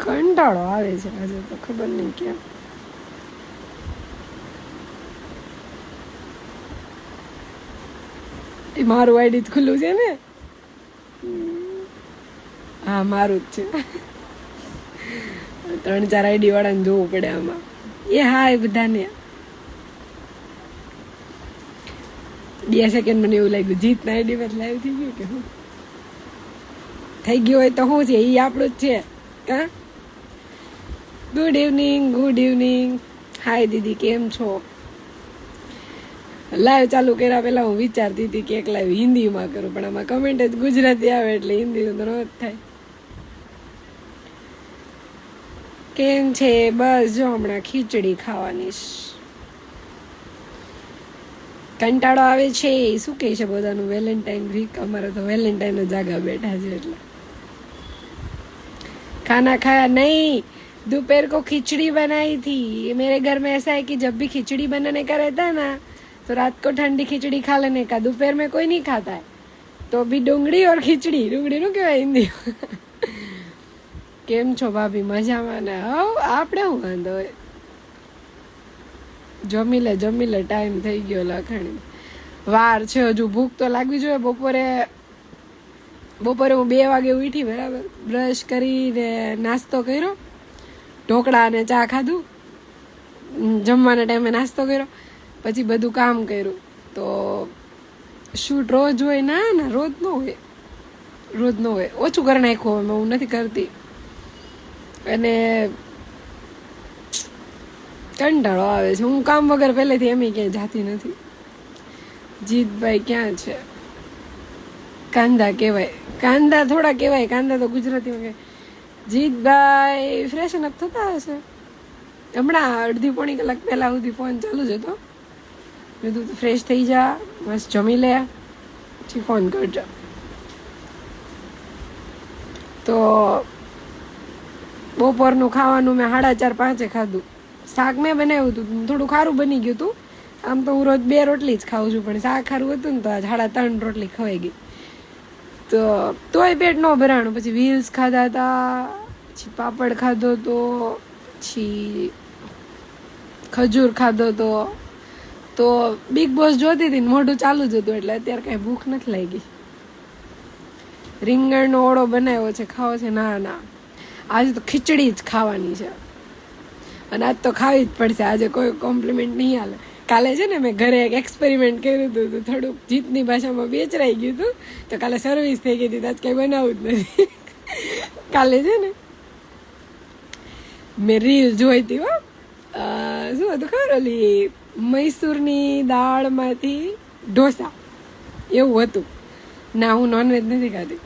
કંટાળો આવે છે આજે તો ખબર નહીં કેમ એ મારું આઈડી જ ખુલ્લું છે ને? હા, મારું જ છે. ત્રણ ચાર આઈડી વાળાને જોવું પડે આમાં. એ હા, એ બધાને. બે સેકન્ડ મને એવું લાગ્યું, જીતના આઈડી માં લાઈવ થઈ ગયું કે હું? થઈ ગયું હોય તો શું છે એ આપણું જ છે. કા good evening good evening hi દીદી, કેમ છો? લાઈવ ચાલુ કર્યા પહેલા હું વિચારતી હતી કે એક લાઈવ હિન્દીમાં કરું, પણ આમાં કમેન્ટ જ ગુજરાતી આવે એટલે હિન્દી તો ન જ થાય. કેમ છે? બસ જો, હમણાં ખીચડી ખાવાની કંટાળો આવે છે. શું કહે છે બધાનું? વેલેન્ટાઇન વીક અમારે તો વેલેન્ટાઇન જ આગા બેઠા છે એટલે. खाना खाया? नहीं, दोपहर को खिचड़ी बनाई थी। मेरे घर में ऐसा है कि जब भी खिचड़ी बनाने का रहता है ना तो रात को ठंडी खिचड़ी खा लेने का। दोपहर में कोई नहीं खाता है। तो अभी डूंगड़ी और खिचड़ी। डूंगड़ी नो क्यों हिंदी केम छो भाभी? मज़ा मैंने आप જમી લે જમી લે ટાઈમ થઈ ગયો લખણી. વાર છે, હજુ ભૂખ તો લાગવી જોઈએ. બપોરે હું બે વાગે ઉઠી બરાબર બ્રશ કરીને નાસ્તો કર્યો, ઢોકળા અને ચા ખાધું. જમવાના ટાઈમે નાસ્તો કર્યો, પછી બધું કામ કર્યું. તો શૂટ રોજ હોય, ના ના, રોજ ન હોય. રોજ ન હોય. ઓછું કરી નાખ્યું હવે હું નથી કરતી. અને કંટાળો આવે છે. હું કામ વગર પહેલેથી એમ ક્યાંય જાતી નથી. જીતભાઈ ક્યાં છે? કાંદા કહેવાય. કાંદા થોડા કહેવાય, કાંદા તો ગુજરાતીમાં કહેવાય જીતભાઈ ફ્રેશન અપ થતા હશે? હમણાં અડધી પોણી કલાક પહેલા સુધી ફોન ચાલુ જ હતો. મેં તો ફ્રેશ થઈ જા, મસ્ત જમી લે, પછી ફોન કરજો. તો બપોરનું ખાવાનું મેં સાડા ચાર પાંચે ખાધું. શાક મેં બનાવ્યું હતું થોડું ખારું બની ગયું હતું. આમ તો હું રોજ બે રોટલી જ ખાઉં છું, પણ શાક ખારું હતું ને તો સાડા ત્રણ રોટલી ખવાઈ ગઈ. તો તોય પેટ ન ભરાણું. પછી વ્હીલ્સ ખાધા હતા પછી પાપડ ખાધો તો, પછી ખજૂર ખાધો તો. તો બિગ બોસ જોતી હતી મોઢું ચાલુ જ હતું એટલે અત્યારે કાંઈ ભૂખ નથી લાગી. રીંગણનો ઓળો બનાવ્યો છે, ખાવો છે, ના ના. આજે તો ખીચડી જ ખાવાની છે. અને આજ તો ખાવી જ પડશે, આજે કોઈ કોમ્પ્લિમેન્ટ નહીં હાલે કાલે છે ને મેં ઘરે એક એક્સપેરિમેન્ટ કર્યું હતું તો થોડુંક જીતની ભાષામાં બેચરાઈ ગયું હતું. તો કાલે સર્વિસ થઈ ગઈ હતી, તો આજ કંઈ બનાવવું જ નથી. કાલે છે ને મેં રીલ જોઈ હતી હો. શું હતું ખબર ઓલી મૈસૂરની દાળમાંથી ઢોસા? એવું હતું. ના, હું નોનવેજ નથી ખાતી.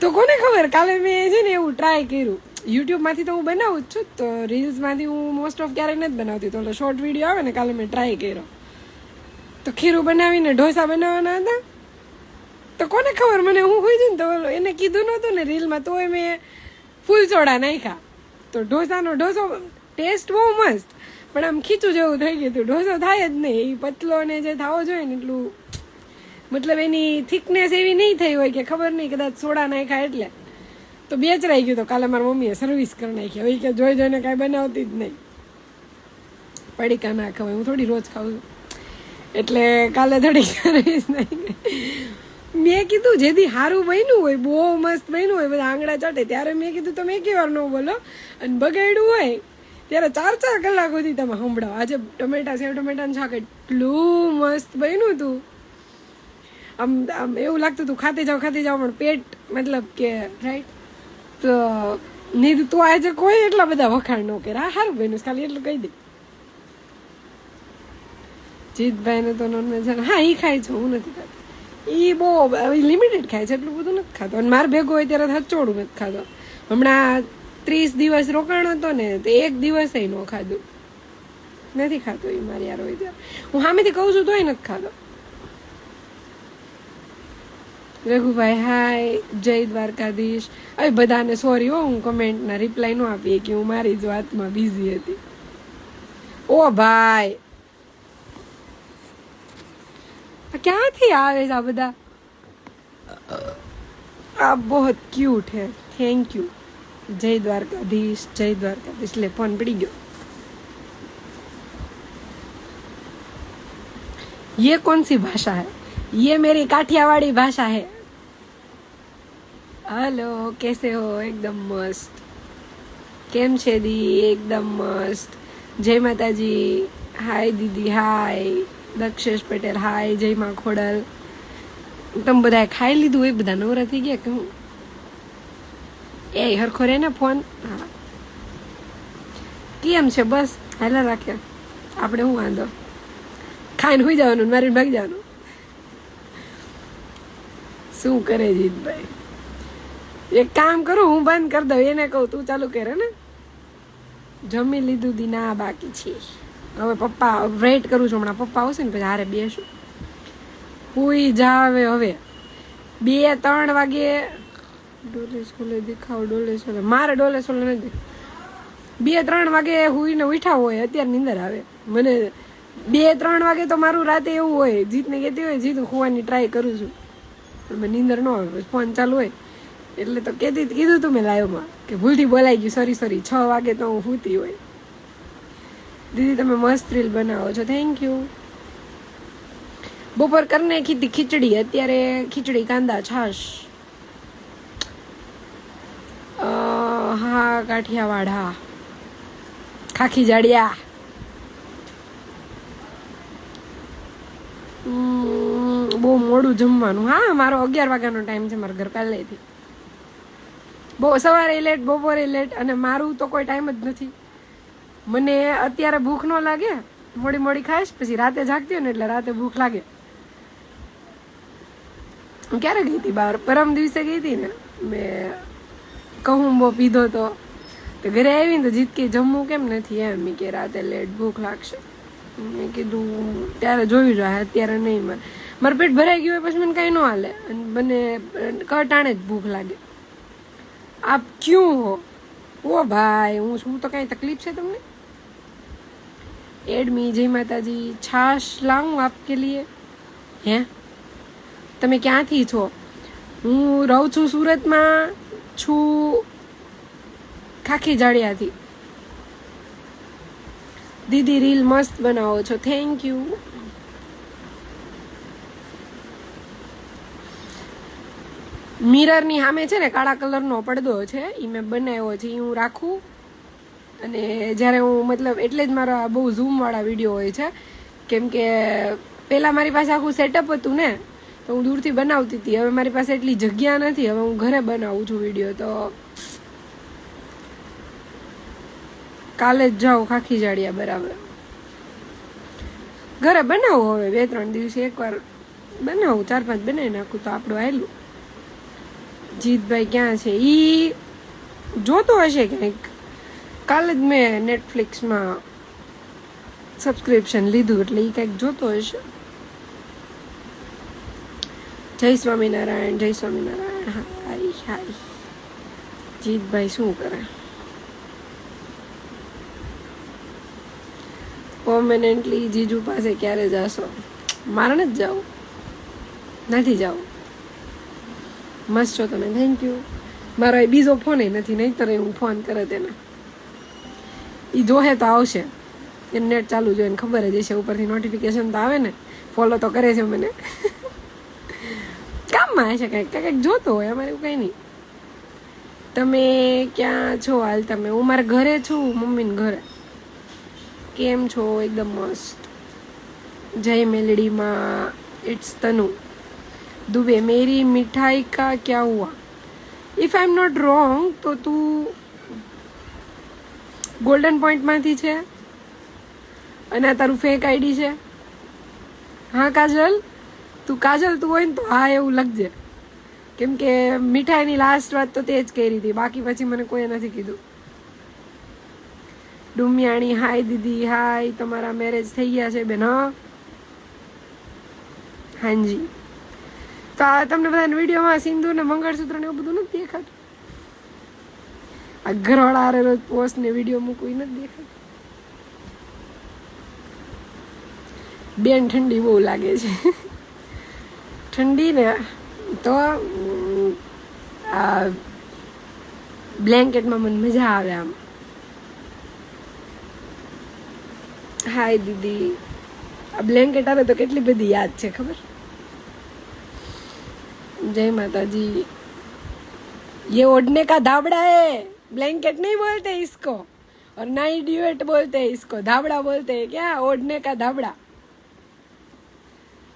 તો કોને ખબર? કાલે મેં છે ને એવું ટ્રાય કર્યું. યુટ્યુબમાંથી તો હું બનાવું જ છું. તો રીલ્સમાંથી હું મોસ્ટ ઓફ ક્યારેય નથી બનાવતી. તો શોર્ટ વીડિયો આવે ને, કાલે મેં ટ્રાય કર્યો. તો ખીરું બનાવીને ઢોસા બનાવવાના હતા. તો કોને ખબર? મને હું હોય છું ને, તો એને કીધું નહોતું ને રીલમાં તોય મેં ફૂલ સોડા નાખ્યા. તો ઢોસાનો ઢોસો ટેસ્ટ બહુ મસ્ત. પણ આમ ખીચું જેવું થઈ ગયું હતું. ઢોસો થાય જ નહીં. એ પતલો ને જે થાવો જોઈએ ને, એટલું મતલબ એની થિકનેસ એવી નહીં થઈ હોય કે ખબર નહીં, કદાચ સોડા નાખ્યા એટલે. તો બેચરાઈ ગયું તો કાલે મારી મમ્મીએ સર્વિસ કરી નાખી. હવે કે જોઈ જોઈને કાંઈ બનાવતી જ નહીં. પડીકા ના ખવાય હું થોડી રોજ ખાઉં છું. એટલે કાલે થોડી સર્વિસ નાખી મેં કીધું જેથી સારું બન્યું હોય, બહુ મસ્ત બન્યું હોય, બધા આંગળા ચાટે ત્યારે મેં કીધું તમે એકે વાર ન બોલો. અને બગાડ્યું હોય, ત્યારે ચાર ચાર કલાક સુધી તમે સંભળાવો. આજે ટમેટા સેવ, ટમેટાનું શાક એટલું મસ્ત બન્યું હતું. આમ આમ એવું લાગતું હતું, ખાતી જાઓ ખાતી જાઓ, પણ પેટ મતલબ કે રાઈટ તો નહીં તું આજે કોઈ એટલા બધા વખાણ ન કર્યા સારું બન્યું ખાલી એટલું કહી દે. જીતભાઈને તો નોનવેજ હા એ ખાય છે, હું નથી ખાતી. એ બહુ લિમિટેડ ખાય છે, એટલું બધું નથી ખાતો. અને મારે ભેગો હોય ત્યારે હચોડું નથી ખાતો. હમણાં ત્રીસ દિવસ રોકાણ હતો ને, તો એક દિવસે ન ખાધું. નથી ખાતો એ મારી યાર હોય ત્યારે. હું સામેથી કહું છું તોય નથી ખાતો. રઘુભાઈ હાય જય દ્વારકાધીશ હવે બધાને સોરી હો હું કમેન્ટના રિપ્લાય ન આપીએ કે હું મારી જ વાતમાં બિઝી હતી ઓ ભાઈ આ ક્યાંથી આવે છે આ બધા आप बहुत क्यूट है थैंक यू જય દ્વારકાધીશ જય દ્વારકાધીશ લે ફોન પડી ગયો ये कौन सी भाषा है ये मेरी काठियावाड़ी भाषा है હલો, કેસે હો? એકદમ મસ્ત. કેમ છે દી? એકદમ મસ્ત. જય માતાજી. હાય દીદી, હાય. દક્ષેશ પટેલ, હાય. જય મા ખોડલ. તમે બધાએ ખાઈ લીધું એ બધા નવરા થઈ ગયા કે એ હરખો રે ને ફોન? હા. કેમ છે? બસ, હાલા રાખ્યા. આપણે હું વાંધો? ખાઈને હોઈ જવાનું મારી ભાગી જવાનું? શું કરે જીતભાઈ? એક કામ કરું, હું બંધ કરી દઉં. એને કહું, તું ચાલુ કરે ને? જમી લીધું દી ના બાકી છે. હવે પપ્પા વેઇટ કરું છું. હમણાં પપ્પા આવશે ને, પછી હારે બેસું. હુઈ જાવે હવે. બે, ત્રણ વાગે ડોલે સોલે દેખાવ, ડોલે સોલે. મારે ડોલે સોલે નથી બે, ત્રણ વાગે હુઈને ઉઠા હોય, અત્યારે નીંદર આવે. મને બે, ત્રણ વાગે તો મારું રાતે એવું હોય. જીતને કહેતી હોય, જીત, હું ખોવાની ટ્રાય કરું છું. પણ નીંદર ન આવે ફોન ચાલુ હોય. એટલે તો કહેતી કીધું તું મેં લાઈવમાં કે ભૂલથી બોલાઈ ગયું. સોરી સોરી છ વાગે તો હું સૂતી હોય. દીદી, તમે મસ્ત રીલ બનાવો છો. થેન્ક યુ બપોર કરીને કીધી ખીચડી. અત્યારે ખીચડી, કાંદા, છાશ. હા કાઠિયાવાડ ખાખી જાડિયા. બહુ મોડું જમવાનું. હા, મારો અગિયાર વાગ્યાનો ટાઈમ છે મારા ઘર પહેલેથી. બહુ સવારે લેટ બપોરે લેટ અને મારું તો કોઈ ટાઈમ જ નથી. મને અત્યારે ભૂખ ન લાગે, મોડી મોડી ખાઈશ, પછી રાતે જાગતી હોય ને એટલે રાતે ભૂખ લાગે. હું ક્યારે ગઈ હતી બહાર? પરમ દિવસે ગઈ હતી ને, મેં કહુંબો પીધો તો. ઘરે આવીને તો જીતકી જમવું કેમ નથી એમ? મેં કે રાતે લેટ ભૂખ લાગશે. મેં કીધું, ત્યારે જોયું જાય અત્યારે નહીં. મને મારું પેટ ભરાઈ ગયું હોય, પછી મને કાંઈ ન હાલે. અને મને કટાણે જ ભૂખ લાગે. આપ ક્યું હો? ઓ ભાઈ, હું શું તો કાંઈ તકલીફ છે તમને? એડમી જય માતાજી, છાશ લાવું આપકે લીએ હે? તમે ક્યાંથી છો? હું રહું છું સુરતમાં, છું ખાખી જાડિયાથી. દીદી રીલ મસ્ત બનાવો છો. થેન્ક યુ મિરરની સામે છે ને કાળા કલરનો પડદો છે એ મેં બનાવ્યો છે એ હું રાખું. અને જ્યારે હું મતલબ એટલે જ મારા બહુ ઝૂમવાળા વીડિયો હોય છે. કેમ કે પહેલાં મારી પાસે આખું સેટઅપ હતું ને, તો હું દૂરથી બનાવતી હતી. હવે મારી પાસે એટલી જગ્યા નથી, હવે હું ઘરે બનાવું છું વીડિયો. તો કાલે જ જાઉં ખાખી જાડિયા બરાબર. ઘરે બનાવું હવે, બે ત્રણ દિવસે એકવાર. બનાવું, ચાર પાંચ બનાવી નાખું તો આપણું આવેલું જીતભાઈ ક્યાં છે? એ જોતો હશે કંઈક કાલે જ મેં નેટફ્લિક્સમાં સબસ્ક્રિપ્શન લીધું, એટલે એ કંઈક જોતો હશે. જય સ્વામિનારાયણ જય સ્વામિનારાયણ. હાય હાય. જીતભાઈ શું કરે? પરમેનન્ટલી જીજુ પાસે ક્યારે જાશો? મારે જ જાવું. નથી જાવું. મસ્ત છો તમે થેન્ક યુ મારો એ બીજો ફોન એ નથી, નહીંતર હું ફોન કરે તેને. એ જોહે તો આવશે. એને નેટ ચાલુ જોઈએ ને ખબર જ હશે, ઉપરથી નોટિફિકેશન તો આવે ને ફોલો તો કરે છે મને કામમાં હશે કંઈક કંઈક જોતો હોય, અમારે એવું કંઈ નહીં. તમે ક્યાં છો હાલ? તમે, હું મારા ઘરે છું, મમ્મીને ઘરે. કેમ છો? એકદમ મસ્ત. જય મેલડીમાં ઇટ્સ તનુ. दुबे मेरी मिठाई का क्या हुआ if I am not wrong તો તું ગોલ્ડન પોઈન્ટમાંથી છે અને આ તારું ફેક આઈડી છે હા કાજલ તું કાજલ તું હોય ને તો હા એવું લખજે કેમ કે મીઠાઈની લાસ્ટ વાત તો તે જ કરી હતી બાકી પછી મને કોઈ નથી કીધું ડુમિયાણી હાય દીદી હાય તમારા મેરેજ થઈ ગયા છે બેન હા હાજી તો આ તમને બધાને વિડીયોમાં સિંધુ ને મંગળસૂત્ર ને એવું બધું નથી દેખાતું. આ ઘરવાળા હારે રોજ પોસ્ટ ને વીડિયો મૂકવું નથી દેખાતું. બેન ઠંડી બહુ લાગે છે. ઠંડી ને તો આ બ્લેન્કેટમાં મને મજા આવે આમ. હાય દીદી. આ બ્લેન્કેટ આવે તો કેટલી બધી યાદ છે ખબર? જય માતાજી ये ओढ़ने का धाबड़ा है ब्लैंकेट नहीं बोलते इसको और ना ही ड्यूएट बोलते हैं इसको धाबड़ा बोलते हैं क्या ओढ़ने का धाबड़ा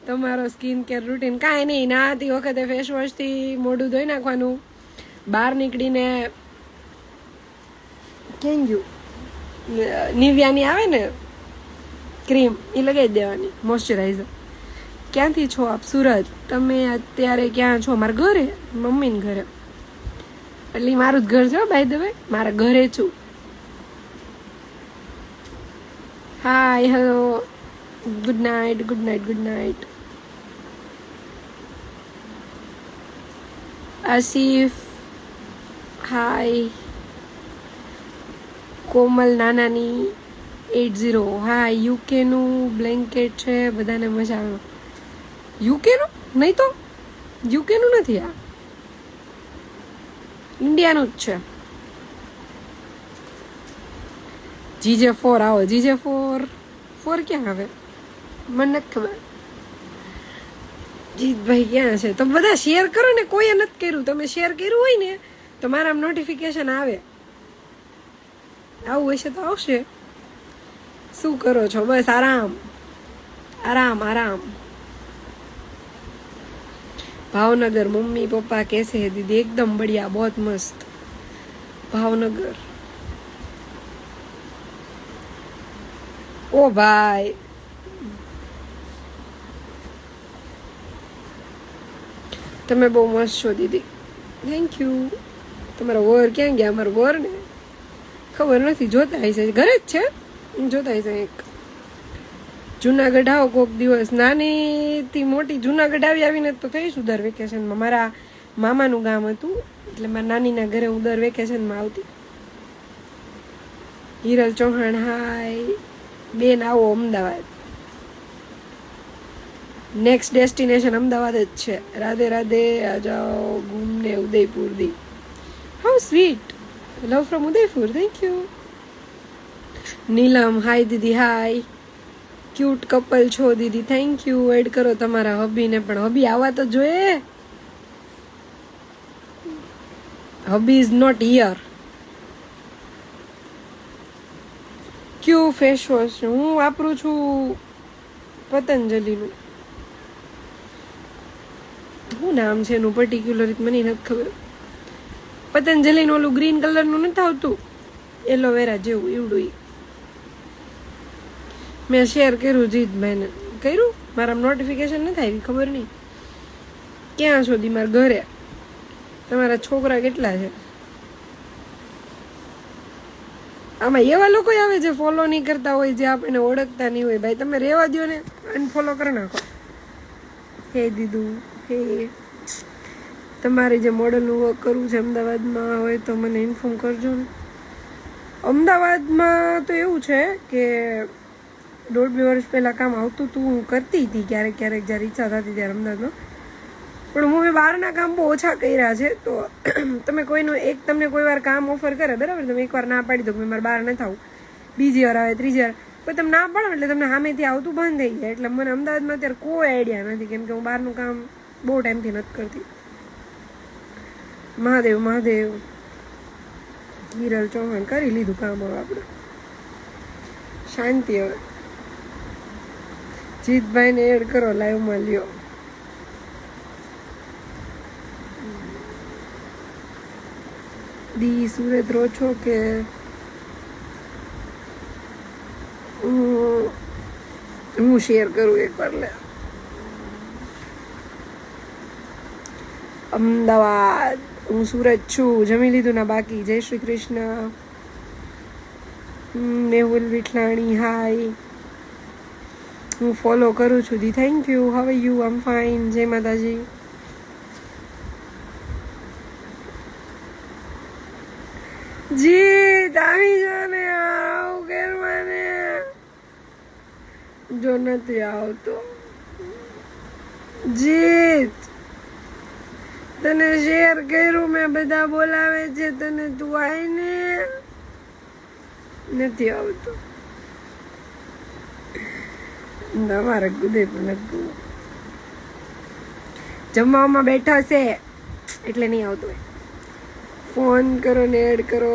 તમારો સ્કિન કેર રૂટીન કાંઈ નહીં નાતી વખતે ફેસ વોશથી મોઢું ધોઈ નાખવાનું બહાર નીકળીને કેમ ગયું નિવ્યાની આવે ને ક્રીમ એ લગાવી દેવાની મોઇશ્ચરાઇઝર ક્યાંથી છો આપ? સુરત. તમે અત્યારે ક્યાં છો? મારા ઘરે? મમ્મીને ઘરે. એટલે મારું જ ઘર છે બાય ધ વે મારા ઘરે છું. Hi hello good night good night good night Asif hi Komal નાનાની at zero હા યુકેનું બ્લેન્કેટ છે. બધાને મજા આવે યુકેનું? નહીં તો? યુકેનું નથી આ. ઇન્ડિયાનું જ છે. જીજે ફોર, આવો. GJ four. ફોર ક્યાં આવે મને નથી ખબર. જીતભાઈ ક્યાં છે? તો બધા શેર કરો ને, કોઈએ નથી કર્યું. તમે શેર કર્યું હોય ને, તો મારા નોટિફિકેશન આવે. આવું હશે તો આવશે. શું કરો છો? બસ આરામ. આરામ આરામ. ભાવનગર, મમ્મી, પપ્પા કહેશે દીદી, એકદમ બઢિયા બહુ મસ્ત. ભાવનગર. ઓ ભાઈ. તમે બહુ મસ્ત છો, દીદી. થેન્ક યુ તમારા વર ક્યાં ગયા? અમારા વર ને? ખબર નથી, જોતા હશે. ઘરે જ છે? જોતા હશે એક. જુનાગઢ આવો કોઈક દિવસ. નાનીથી મોટી જુનાગઢ આવી આવીને તો થઈશું દર વેકેશનમાં. મારા મામાનું ગામ હતું, એટલે મારા નાનીના ઘરે હું દર વેકેશનમાં આવતી. હિરલ ચૌહાણ હાય. બેન આવો અમદાવાદ. નેક્સ્ટ ડેસ્ટિનેશન અમદાવાદ જ છે. રાધે રાધે આ જાઓ ઘૂમને ઉદયપુર દી how sweet love from Udaipur. Thank you Neelam, hi Didi, hi. Cute couple છો, દીદી. થેન્ક યુ એડ કરો તમારા હબીને પણ. હબી આવા તો જોઈએ. હબી ઇઝ નોટ હિયર ક્યુ ફેસ વોશ હું વાપરું છું પતંજલિનું. શું નામ છે એનું? પર્ટિક્યુલર મને નથી ખબર. પતંજલિનું ઓલું ગ્રીન કલરનું નથી આવતું. એલોવેરા જેવું, એવડું. મેં શેર કર્યું જીતભાઈને. કર્યું? મારા નોટિફિકેશન નથી આવી, ખબર નહીં. ક્યાં સુધી? મારા ઘરે. તમારા છોકરા કેટલા છે? આમાં એવા લોકો આવે જે ફોલો નહીં કરતા હોય, જે આપણને ઓળખતા નહીં હોય. ભાઈ, તમે રહેવા દો ને અનફોલો કરી નાખો. હે દીદું, હે. તમારે જે મોડલનું વર્ક કરવું છે અમદાવાદમાં હોય તો મને ઇન્ફોર્મ કરજો ને. અમદાવાદમાં તો એવું છે કે દોઢ બે વર્ષ પહેલાં કામ આવતું હતું હું કરતી હતી ક્યારેક ક્યારેક જ્યારે ઈચ્છા થતી ત્યારે અમદાવાદમાં પણ હું બહારના કામ બહુ ઓછા કર્યા છે, તો તમે કોઈનું એક તમને કોઈ વાર કામ ઓફર કરે, બરાબર? તમે એકવાર ના પાડી દો કે મારે બહાર ન થવું. બીજી વાર આવે, ત્રીજી વાર. કોઈ તમે ના પાડો એટલે તમને સામેથી આવતું બંધ થઈ જાય. એટલે મને અમદાવાદમાં અત્યારે કોઈ આઈડિયા નથી, કેમ કે હું બહારનું કામ બહુ ટાઈમથી નથી કરતી. મહાદેવ મહાદેવ. હિરલ ચૌહાણ કરી લીધું કામ હવે આપણે. શાંતિ હવે. જીતભાઈને એડ કરો લાઈવમાં લ્યો. દી, સુરત રહો છો કે? હું શેર કરું એકવાર લે. અમદાવાદ, હું સુરત છું. જમી લીધું ના બાકી. જય શ્રી કૃષ્ણ. મેહુલ વિઠલાણી હાય હું ફોલો કરું છું. દી થેન્ક યુ હવે you am fine Jay Mataji. Jeet, આવી જો ને આવ ઘર જો નથી આવતો. જીત. તને શેર કર્યું મેં, બધા બોલાવે છે, તને તું આવીને નથી આવતું. પણ નથી જમવામાં બેઠા છે, એટલે નહીં આવતું ફોન કરો ને એડ કરો.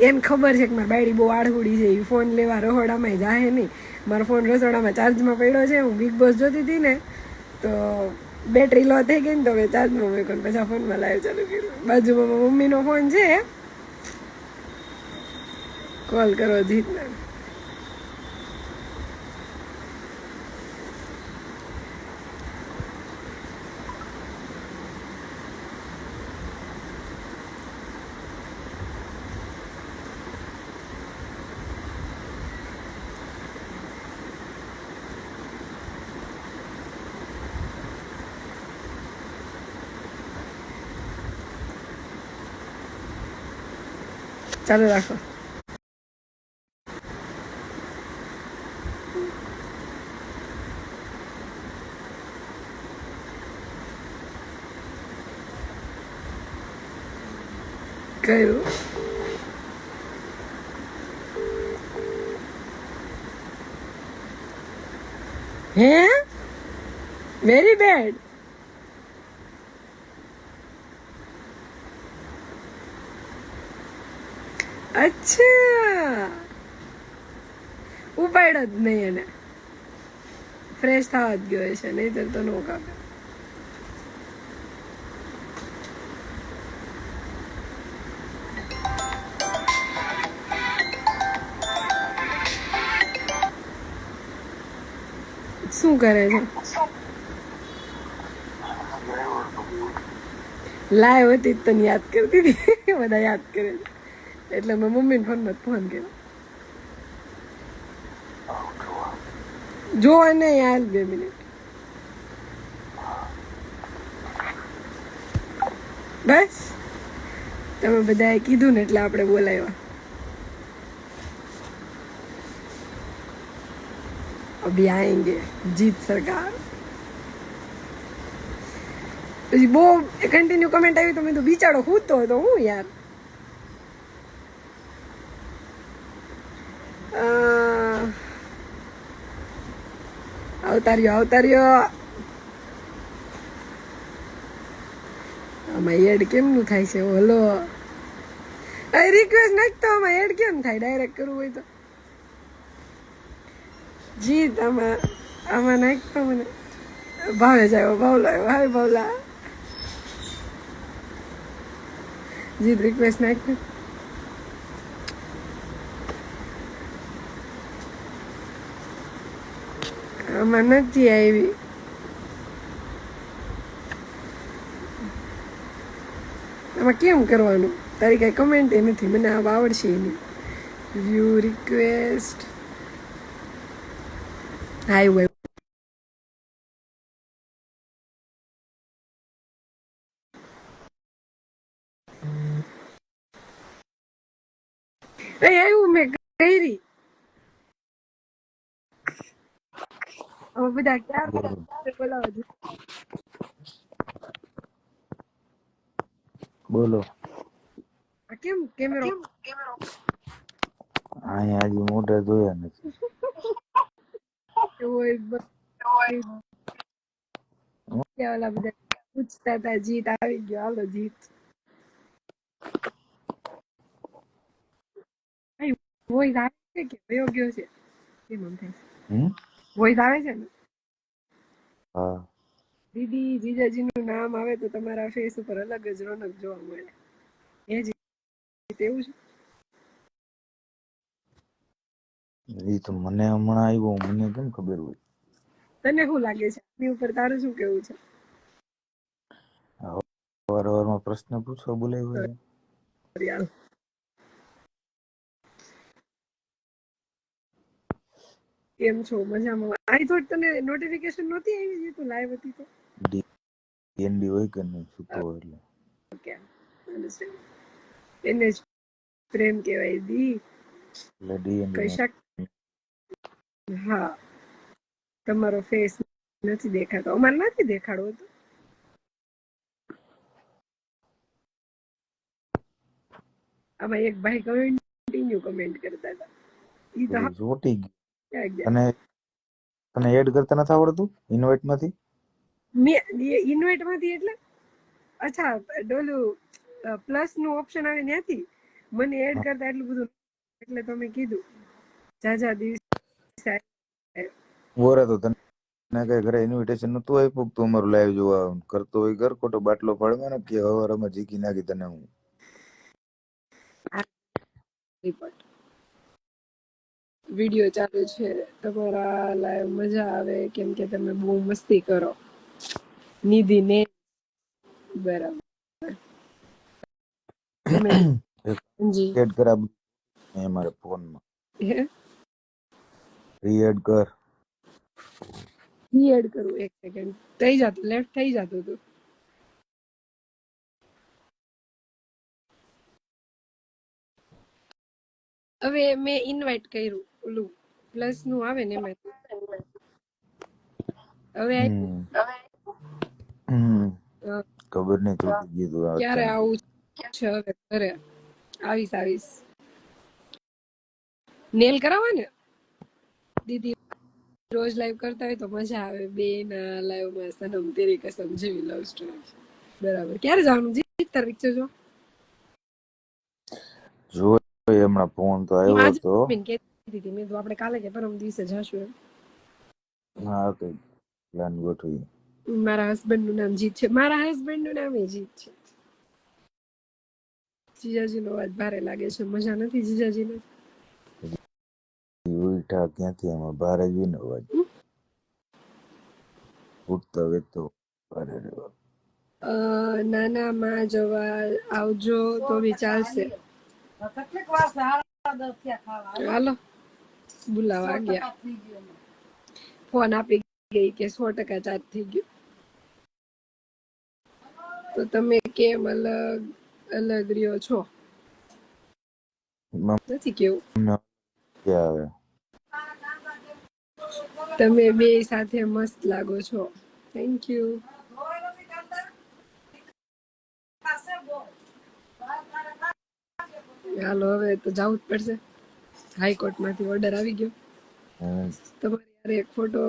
એમ ખબર છે કે મારી બાયડી બહુ આડહુડી છે એ ફોન લેવા રહોડામાં જાહે નહીં. મારો ફોન રસોડામાં ચાર્જમાં પડ્યો છે, હું બિગ બોસ જોતી હતી ને, તો બેટરી લો થઈ ગઈ ને તો મેં ચાર્જમાં મૂક્યો ને પછી ફોનમાં લાઈવ ચાલુ કર્યું. બાજુમાં મમ્મીનો ફોન છે. કોલ કરો જીતને. ચાલુ રાખો. કયું હે? વેરી બેડ અચ્છા. ઉપાડ જ નહીં એને. ફ્રેશ થવા જ ગયો છે નહીં તો નો કાપે. શું કરે છે? લાઈવ હતી તને યાદ કરતી હતી. બધા યાદ કરે છે. એટલે મેં મમ્મીને ફોનમાં ફોન કર્યો. જો એને યાર બે મિનિટ. બસ. તમે બધાએ કીધું ને એટલે આપણે બોલાવ્યા. અભી આયંગે, જીત સરકાર. પછી બહુ કન્ટિન્યુ કમેન્ટ આવી તો મેં તો બિચારો હું તો હું યાર? આવતાર્યો આવતાર્યો આમાં એડ કેમનું થાય છે? ઓલો. આ રિક્વેસ્ટ નાખતો આમાં એડ કેમ થાય? ડાયરેક્ટ કરવું હોય તો. જીત આમાં. આમાં નાખતો મને. ભાવે જાય ભાવલા હાય ભાવલા. જીત રિક્વેસ્ટ નાખ આમાં નથી આવી આમાં કેમ કરવાનું તારી કઈ કમેન્ટ એ નથી મને આ આવડશે એની વ્યૂ રિક્વેસ્ટ હાય વેબ એ આવ્યું મેં કરી હવે બધા ક્યાં બોલાવો? બોલો કેમ કેમેરો અહીંયા હજી મોઢા જોયા નથી ઓલા બધા પૂછતા હતા જીત આવી ગયો હાલો જીત વોઇસ આવે છે કે વયો ગયો છે કેમ આમ થાય વોઇસ આવે છે ને હા. દીદી જીજાજીનું નામ આવે તો તમારા ફેસ ઉપર અલગ જ રોનક જોવા મળે. એ જ તેવું છે એ તો મને હમણાં આવ્યો મને કેમ ખબર હોય? તને શું લાગે છે? આની ઉપર તારું શું કેવું છે? વાર વારમાં પ્રશ્ન પૂછવા બોલાવ્યો યાર. કેમ છો? મજામાં. આઈ થોટ તને નોટિફિકેશન નહોતી આવી જે તું લાઈવ હતી તો? ડીએનડી હોય કે નહીં સુકો એટલે. ઓકે અન્ડરસ્ટેન્ડ એને જ પ્રેમ કહેવાય દી. એટલે ડીએનડી કશાક હા. તમારો ફેસ નથી દેખાતો. અમારે નથી દેખાડવો તો આમાં એક ભાઈ કમેન્ટ કન્ટિન્યુ કમેન્ટ કરતા હતા. ઈ તો જોટી અને તને એડ કરતા નથી આવડતું? ઇન્વાઇટમાંથી? મે ઇન્વાઇટમાંથી એટલે? અચ્છા ડોલું પ્લસનું ઓપ્શન આવે ત્યાંથી? મને એડ કરતા એટલું બધું એટલે તમે કીધું. જાજા દિવસ ઓરે તો તને ના કઈ ઘરે ઇન્વિટેશન નતું આપ્યું? તું અમારું લાઈવ જોવા કરતો હોય ઘર ખોટો બાટલો પાડવાનો કે હવારમાં જીકી નાખી તને હું? રિપોર્ટ વીડિયો ચાલુ છે તમારા લાઈવ મજા આવે કેમ કે તમે બહુ મસ્તી કરો. નિધિ ને બરાબર જી. એડ કર એ મારા ફોનમાં. રીએડ કર. એડ કરું એક સેકન્ડ થઈ જતું લેફ્ટ થઈ જતું હતું હવે મેં ઇન્વાઇટ કર્યું. ઓલું પ્લસનું આવે ને એમાં. હવે ખબર નહીં ચોટી ગયું ક્યારે. આવું છે હવે? ઘરે. આવીશ આવીશ. નેલ કરાવવા ને? દીદી રોજ લાઈવ કરતા હોય તો મજા આવે. બે ના લાઈવમાં સનમ તેરી કસમ જેવી લવ સ્ટોરી બરાબર. ક્યારે જવાનું? જી તાર પિક્ચર જો જો હમણાં ફોન તો આવ્યો આજે હતો. હતી મેં તો આપણે કાલે કે પરમ દિવસે જશું એમ. હા તો પ્લાન ગોઠવી મારા હસબન્ડનું નામ જીત છે. મારા હસબન્ડનું નામ એ જીત છે. જીજાજી નો અવાજ ભારે લાગે છે. મજા નથી જીજાજી ને ઉઠા ક્યાંથી? એમાં ભારે જ ને અવાજ. ઉઠતો વેતો ભારે રહ્યો. નાના માં જવા આવજો તો બી ચાલશે. હાલો. બોલાવા ગયા ફોન આપી ગઈ કે સો ટકા ચાર્જ થઈ ગયું તો તમે કેમ અલગ અલગ રહ્યો છો નથી કેવું તમે બે સાથે મસ્ત લાગો છો થેન્ક યુ હાલો હવે તો જવું જ પડશે હાઈકોર્ટમાંથી ઓર્ડર આવી ગયો. તમારે યાર એક ફોટો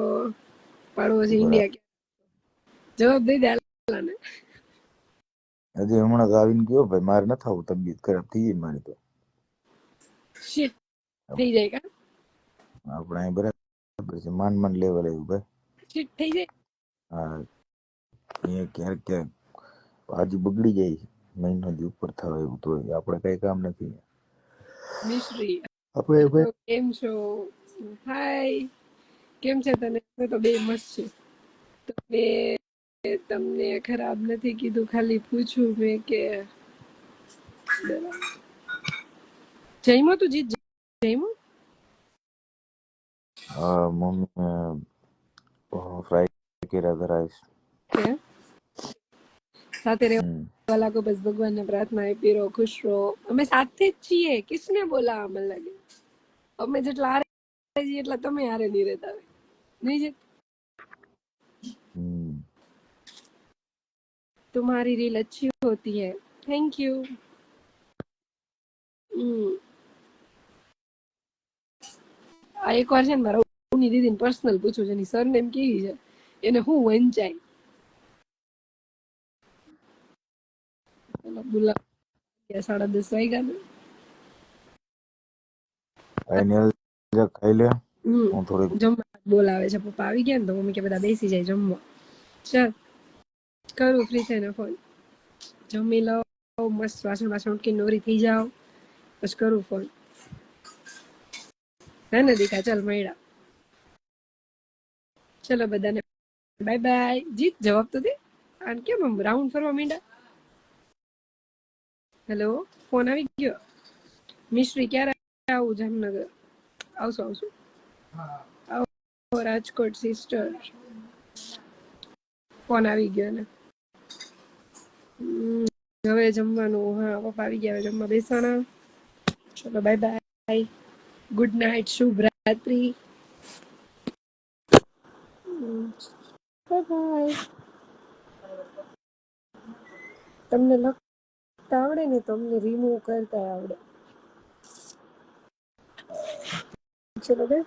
પાડવો છે ઇન્ડિયા જવાબ દઈ દે આલાને. હજી હમણાં તો આવીને ગયો ભાઈ મારે ન આવું તબિયત ખરાબ થઈ જાય મારી તો. શિટ થઈ જાય કા? આપણે અહીં બરાબર છે માંડ માંડ લેવલ આવ્યું ભાઈ. શિટ થઈ જાય? હા. અહીંયા ક્યારેક ક્યાંક હાજી બગડી જાય મહિનો દી ઉપર થવા એવું તો આપણે કઈ કામ નથી મિશ્રી આપણે કેમ છો? હાય કેમ છે તને? અમે તો બે મસ્ત છે તમે તમને ખરાબ નથી કીધું ખાલી પૂછું મેં કે. જઈમો તું જીત જઈમો હા મમ્મી ફ્રાય કર્યા ધરાઈશ કે સાથે રહેવા લાગો બસ ભગવાનને પ્રાર્થના આપી રહો ખુશ રહો અમે સાથે જ છીએ કિસને બોલાવા મને લાગે અમે જેટલા હારે છીએ એટલા તમે હારે નહીં રહેતા હોય નહીં જે હમ तुम्हारी रील अच्छी होती है थैंक यू હમ આ એક વાર છે ને મારા ઉની દીદીને પર્સનલ પૂછું છે એની સરનેમ કેવી છે એને હું વંચાય બોલા સાડા દસ વાગ્યા ને. ખાઈ લે. હું જમવા બોલાવે છે. પપ્પા આવી ગયા ને તો મમ્મી કે બધા બેસી જાય જમવા. ચાલ કરું ફ્રી થઈને ફોન જમી લો મસ્ત વાસણ વાસણ ઉટકી નોરી થઈ જાઓ પછી કરું ફોન હે ને દીકા ચાલ મળ્યા. ચલો બધાને બાય બાય જીત જવાબ તો દે. આને કેમ આમ રાઉન્ડ ફરવા માંડ્યા? હેલો ફોન આવી ગયો? મિશ્રી ક્યારે આવું જામનગર? આવશો આવશું? આવો રાજકોટ સિસ્ટર ફોન આવી ગયો ને હવે જમવાનું હા પપ્પા આવી ગયા હવે જમવા બેસવાના. ચલો બાય બાય ગુડ નાઇટ શુભ રાત્રિ બાય બાય તમને લખ કાપતા આવડે ને તો અમને રિમૂવ કરતા આવડે. ચલો બાય